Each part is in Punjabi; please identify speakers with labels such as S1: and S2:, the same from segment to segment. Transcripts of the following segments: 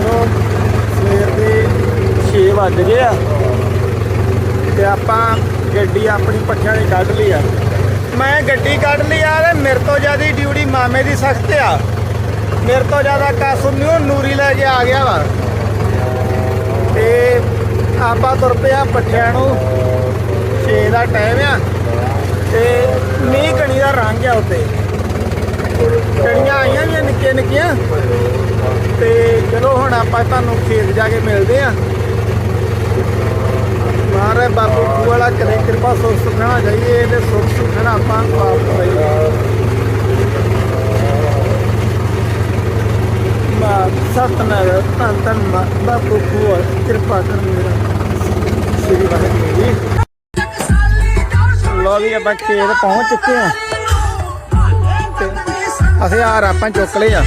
S1: ਮਿੱਤਰੋ, ਸਵੇਰ ਦੇ 6 ਵੱਜ ਗਏ ਆ ਤੇ ਆਪਾਂ ਗੱਡੀ ਆਪਣੀ ਪੱਠਿਆਂ ਦੀ ਕੱਢ ਲਈ ਆ। ਮੈਂ ਗੱਡੀ ਕੱਢ ਲਈ ਆ ਤੇ ਮੇਰੇ ਤੋਂ ਜ਼ਿਆਦਾ ਡਿਊਟੀ ਮਾਮੇ ਦੀ ਸਖਤ ਆ। ਮੇਰੇ ਤੋਂ ਜ਼ਿਆਦਾ ਕਾਸਮ ਨਹੀਂ ਨੂਰੀ ਲੈ ਕੇ ਆ ਗਿਆ ਵਾ। ਤੇ ਆਪਾਂ ਤੁਰ ਪਿਆ ਪੱਠਿਆਂ ਨੂੰ। 6 ਦਾ ਟਾਈਮ ਆ ਤੇ ਮੀਂਹ ਕਣੀ ਦਾ ਰੰਗ ਆ ਉੱਤੇ। ਕਣੀਆਂ ਆਈਆਂ ਵੀ ਨਿੱਕੀਆਂ ਨਿੱਕੀਆਂ। ਤੇ ਚਲੋ ਹੁਣ ਆਪਾਂ ਤੁਹਾਨੂੰ ਖੇਤ ਜਾ ਕੇ ਮਿਲਦੇ ਆ। ਮਾਰੇ ਬਾਪੂ ਖੂਹ ਵਾਲਾ ਕਰੇ ਕਿਰਪਾ ਸੁਖ ਸੁਖਣਾ ਜਾਈਏ ਤੇ ਸੁਖ ਸੁਖਣਾ ਆਪਾਂ ਆਪ ਪਾਈਏ ਮਾ ਸਤਨਾਮ ਧੰਨ ਧੰਨ ਬਾਪੂ ਬਾਬੂ ਵਾਲਾ, ਕਿਰਪਾ ਕਰ ਮੇਰਾ। ਸ੍ਰੀ ਵਾਹਿਗੁਰੂ ਜੀ। ਲੋ ਵੀ ਆਪਾਂ ਖੇਤ ਪਹੁੰਚ ਚੁੱਕੇ ਆ। ਅਸੀਂ ਆ ਆਪਾਂ ਚੁੱਕ ਲਏ ਆ।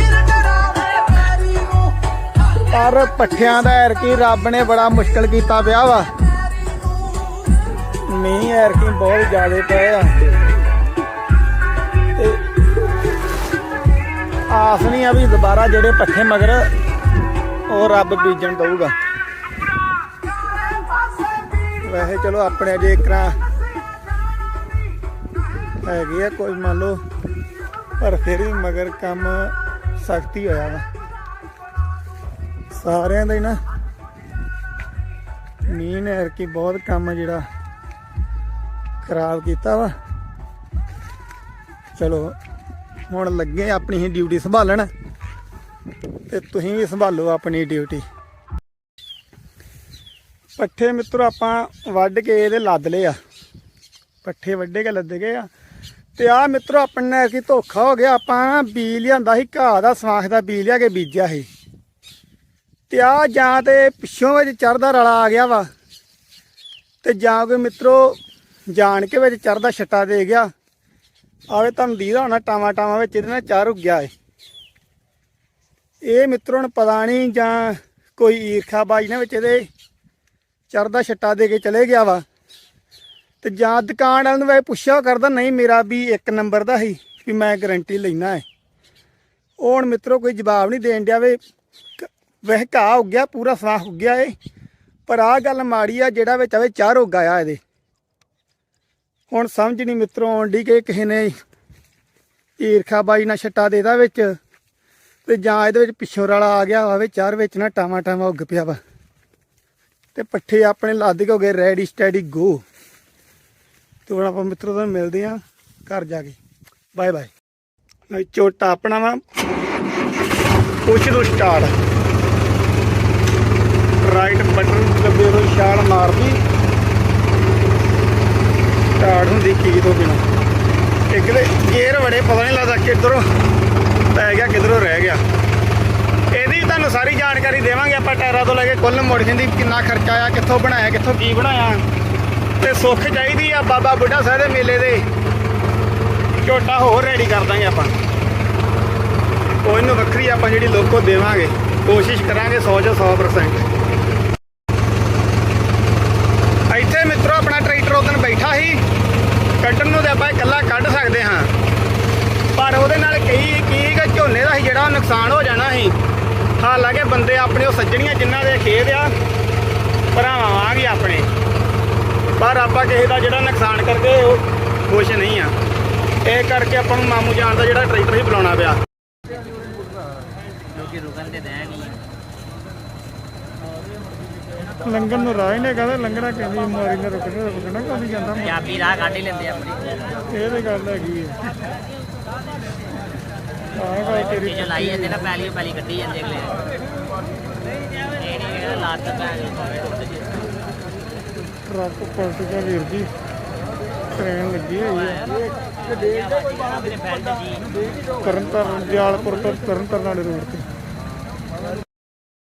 S1: ਪਰ ਪੱਠਿਆਂ ਦਾ ਐਰਕੀ ਰੱਬ ਨੇ ਬੜਾ ਮੁਸ਼ਕਲ ਕੀਤਾ ਪਿਆ ਵਾ। ਮੀਂਹ ਐਰਕੀ ਬਹੁਤ ਜ਼ਿਆਦਾ ਪਏ ਆ। ਤੇ ਆਸ ਨਹੀਂ ਆ ਵੀ ਦੁਬਾਰਾ ਜਿਹੜੇ ਪੱਠੇ ਮਗਰ ਉਹ ਰੱਬ ਬੀਜਣ ਦਊਗਾ। ਵੈਸੇ ਚਲੋ ਆਪਣੇ ਜੇ ਇਕਰਾ ਹੈਗੇ ਆ, ਕੋਈ ਮੰਨ ਲਓ ਪਰ ਫਿਰ ਵੀ ਮਗਰ ਕੰਮ ਸਖਤੀ ਹੋਇਆ ਵਾ। ਸਾਰਿਆਂ ਦਾ ਹੀ ਨਾ ਮੀਂਹ ਨੇ ਐਰਕੀ ਬਹੁਤ ਕੰਮ ਜਿਹੜਾ ਖਰਾਬ ਕੀਤਾ ਵਾ। ਚਲੋ, ਹੁਣ ਲੱਗੇ ਆਪਣੀ ਹੀ ਡਿਊਟੀ ਸੰਭਾਲਣ ਤੇ ਤੁਸੀਂ ਵੀ ਸੰਭਾਲੋ ਆਪਣੀ ਡਿਊਟੀ। ਪੱਠੇ ਮਿੱਤਰ, ਆਪਾਂ ਵੱਢ ਕੇ ਇਹਦੇ ਲੱਦ ਲਏ ਆ। ਪੱਠੇ ਵੱਢੇ ਕੇ ਲੱਦ ਗਏ ਆ। ਤੇ ਆ ਮਿੱਤਰੋ, ਆਪਣੇ ਨਾਲ ਕੀ ਧੋਖਾ ਹੋ ਗਿਆ? ਆਪਾਂ ਨਾ ਬੀ ਲਿਆਂਦਾ ਸੀ, ਘਾਹ ਦਾ ਸਵਾਖ ਦਾ ਬੀ ਲਿਆ ਕੇ ਬੀਜਿਆ ਸੀ। ਤੇ ਆ ਜਾਂ ਤੇ ਪਿੱਛੋਂ ਵਿੱਚ ਚੜਦਾ ਰਲਾ ਆ ਗਿਆ ਵਾ। ਤੇ ਜਾਂ ਕੋਈ ਮਿੱਤਰੋ, ਜਾਣ ਕੇ ਵਿੱਚ ਚੜਦਾ ਛੱਟਾ ਦੇ ਗਿਆ। ਆਵੇ ਤੁਹਾਨੂੰ ਦੀਦਾ ਹੋਣਾ, ਟਾਵਾ ਟਾਵਾ ਵਿੱਚ ਇਹਦੇ ਨਾਲ ਚਾਰ ਉੱਗ ਗਿਆ ਏ। ਇਹ ਮਿੱਤਰੋ ਨੂੰ ਪਤਾ ਨਹੀਂ ਜਾਂ ਕੋਈ ਈਰਖਾ ਬਾਈ ਨੇ ਵਿੱਚ ਇਹਦੇ ਚੜਦਾ ਛੱਟਾ ਦੇ ਕੇ ਚਲੇ ਗਿਆ ਵਾ। ਤੇ ਜਾਂ ਦੁਕਾਨ ਵਾਲਿਆਂ ਨੂੰ ਵੈਸੇ ਪੁੱਛਿਆ ਕਰਦਾ, ਨਹੀਂ, ਮੇਰਾ ਵੀ ਇੱਕ ਨੰਬਰ ਦਾ ਸੀ ਵੀ ਮੈਂ ਗਾਰੰਟੀ ਲੈਣਾ ਹੈ। ਉਹ ਹੁਣ ਮਿੱਤਰੋ ਕੋਈ ਜਵਾਬ ਨਹੀਂ ਦੇਣ ਡਿਆ ਵੇ। ਕ- ਵੈਸੇ ਘਾਹ ਉੱਗ ਗਿਆ, ਪੂਰਾ ਸਾਫ਼ ਉੱਗ ਗਿਆ ਏ। ਪਰ ਆਹ ਗੱਲ ਮਾੜੀ ਆ, ਜਿਹੜਾ ਵਿੱਚ ਆਵੇ ਚਾਰ ਉੱਗ ਆਇਆ ਇਹਦੇ। ਹੁਣ ਸਮਝ ਨਹੀਂ ਮਿੱਤਰੋ ਆਉਂਦੀ ਕਿ ਕਿਸੇ ਨੇ ਈਰਖਾ ਬਾਈ ਨਾਲ ਛੱਟਾ ਦੇਦਾ ਵਿੱਚ ਤੇ ਜਾਂ ਇਹਦੇ ਵਿੱਚ ਪਿੱਛੋਂ ਰਲਾ ਆ ਗਿਆ ਹੋਵੇ ਚਾਰ ਵਿੱਚ ਨਾ ਟਾਵਾ ਟਾਵਾ ਉੱਗ ਪਿਆ ਵਾ। ਤੇ ਪੱਠੇ ਆਪਣੇ ਲੱਦ ਕੇ ਹੋ ਗਏ ਰੈਡੀ ਸਟੈਡੀ ਗੋ ਤੇ ਹੁਣ ਆਪਾਂ ਮਿੱਤਰੋ ਤੋਂ ਮਿਲਦੇ ਆਂ ਘਰ ਜਾ ਕੇ। Bye bye. ਚੋਟਾ ਆਪਣਾ ਵਾ। ਪੁੱਛ ਦੋ ਸਟਾਰਟ। ਰਾਈਟ ਬਟਨ ਦੱਬੇ ਤੋਂ ਛਾਲ ਮਾਰਦੀ ਸਟਾਰਟ ਹੁੰਦੀ ਕੀ ਤੋਂ ਬਿਨਾ। ਇੱਕ ਦੇ ਗੇਅਰ ਬੜੇ ਪਤਾ ਨਹੀਂ ਲੱਗਦਾ ਕਿੱਧਰੋਂ ਪੈ ਗਿਆ, ਕਿੱਧਰੋਂ ਰਹਿ ਗਿਆ। ਇਹਦੀ ਤੁਹਾਨੂੰ ਸਾਰੀ ਜਾਣਕਾਰੀ ਦੇਵਾਂਗੇ ਆਪਾਂ ਟਾਇਰਾਂ ਤੋਂ ਲੈ ਕੇ। ਕੁੱਲ ਮੋਡੀਫਿਕੇਸ਼ਨ ਦੀ ਕਿੰਨਾ ਖਰਚਾ ਆਇਆ, ਕਿੱਥੋਂ ਬਣਾਇਆ, ਕਿੱਥੋਂ ਕੀ ਬਣਾਇਆ। ਤੇ ਸੁੱਖ ਚਾਹੀਦੀ ਆ ਬਾਬਾ ਬੁੱਢਾ ਸਾਹਿਬ ਦੇ ਮੇਲੇ ਦੇ। ਝੋਟਾ ਹੋਰ ਰੈਡੀ ਕਰ ਦਾਂਗੇ ਆਪਾਂ। ਉਹ ਇਹਨੂੰ ਵੱਖਰੀ ਆਪਾਂ ਜਿਹੜੀ ਲੋਕੋ ਦੇਵਾਂਗੇ। ਕੋਸ਼ਿਸ਼ ਕਰਾਂਗੇ 100 ਜਾਂ 100% ਇੱਥੇ ਮਿੱਤਰੋ ਆਪਣਾ ਟਰੈਕਟਰ ਉਦੋਂ ਬੈਠਾ ਸੀ। ਕੱਢਣ ਨੂੰ ਤੇ ਆਪਾਂ ਇਕੱਲਾ ਕੱਢ ਸਕਦੇ ਹਾਂ। ਪਰ ਉਹਦੇ ਨਾਲ ਕਈ ਕੀ ਕਿ ਝੋਨੇ ਦਾ ਸੀ ਜਿਹੜਾ ਉਹ ਨੁਕਸਾਨ ਹੋ ਜਾਣਾ ਸੀ। ਹਾਲਾਂਕਿ ਬੰਦੇ ਆਪਣੇ ਉਹ ਸੱਜਣੀਆਂ ਜਿਨ੍ਹਾਂ ਦੇ ਖੇਤ ਆ, ਭਰਾਵਾਂ ਆ ਗਏ ਆਪਣੇ। ਪਰ ਆਪਾਂ ਕਿਸੇ ਦਾ ਜਿਹੜਾ ਨੁਕਸਾਨ ਕਰਦੇ ਉਹ ਖੁਸ਼ ਨਹੀਂ ਆ। ਇਹ ਕਰਕੇ ਆਪਾਂ ਨੂੰ ਮਾਮੂ ਜਾਨ ਦਾ ਜਿਹੜਾ ਟਰੈਕਟਰ ਹੀ ਬੁਲਾਉਣਾ ਪਿਆ।
S2: ਲੋਕੀ ਰੁਕਣ
S1: ਨੂੰ ਰਾਹ ਨੇ ਕਹਿੰਦਾ ਲੰਗਣਾ ਕਹਿੰਦੀ ਮਾਰੀ ਨੇ ਰੁਕਣਾ ਰੁਕਣਾ ਕੋਈ ਜਾਂਦਾ?
S2: ਪੰਜਾਬੀ ਰਾਹ ਕੱਢ ਹੀ ਲੈਂਦੇ ਆਪਣੀ।
S1: ਇਹ ਤੇ ਗੱਲ ਹੈਗੀ ਹੈ ਆਹ ਗੱਲ ਤੇਰੀ
S2: ਜੇ ਲਾਈ ਜਾਂਦੇ ਨਾ ਪੈਲੀ ਪੈਲੀ ਕੱਢੀ ਜਾਂਦੇ ਅਗਲੇ। ਇਹ ਨਹੀਂ ਜਿਹੜਾ ਲਾਤ ਪੈ ਗਈ
S1: ਟਰੱਕ ਪਲਟ ਗਿਆ ਵੀਰ ਜੀ। ਟ੍ਰੇਨ ਲੱਗੀ ਹੋਈ ਹੈ।
S2: ਮੇਰੇ ਬੈਲਟ ਜੀ
S1: ਤਰਨ ਤਾਰਨ ਦਿਆਲਪੁਰ ਤੋਂ ਤਰਨ ਤਾਰਨ ਵਾਲੇ ਰੋਡ ਤੇ।